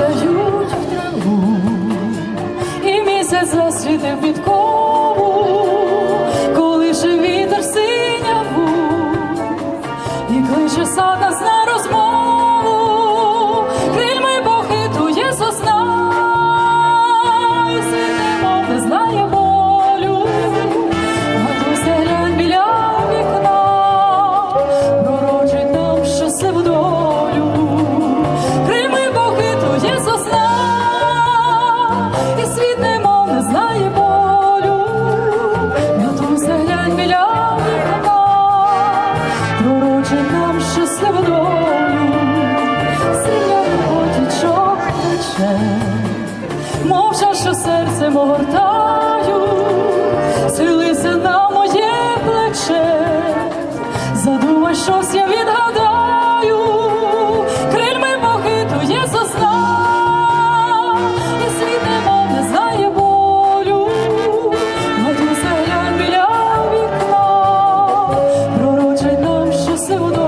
падають в траву, і місяць засвітив під кожним повертаю, силися на моє плече, задумай, щось я відгадаю, крильми похитує сосна, і світ нема не знає болю, матуся глянь біля вікна, пророчить нам щасливу.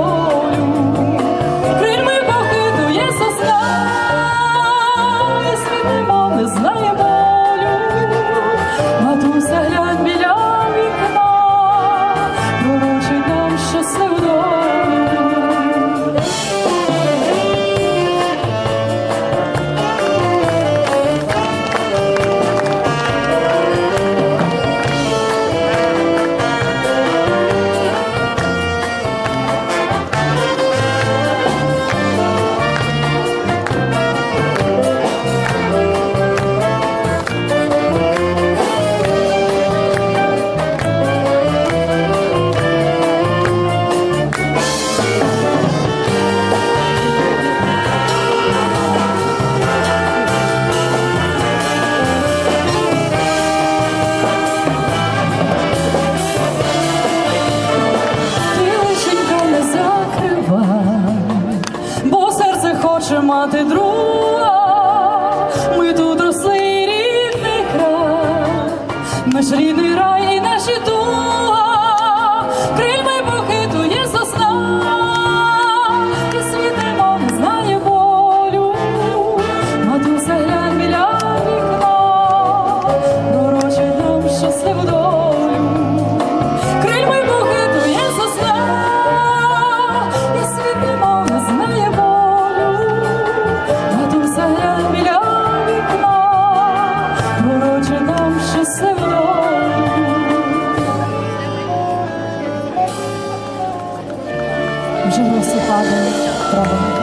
хоче мати друга, ми тут росли рідний край, наш рідний рай. diversificada trabalho.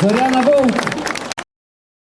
Зоряна Волк.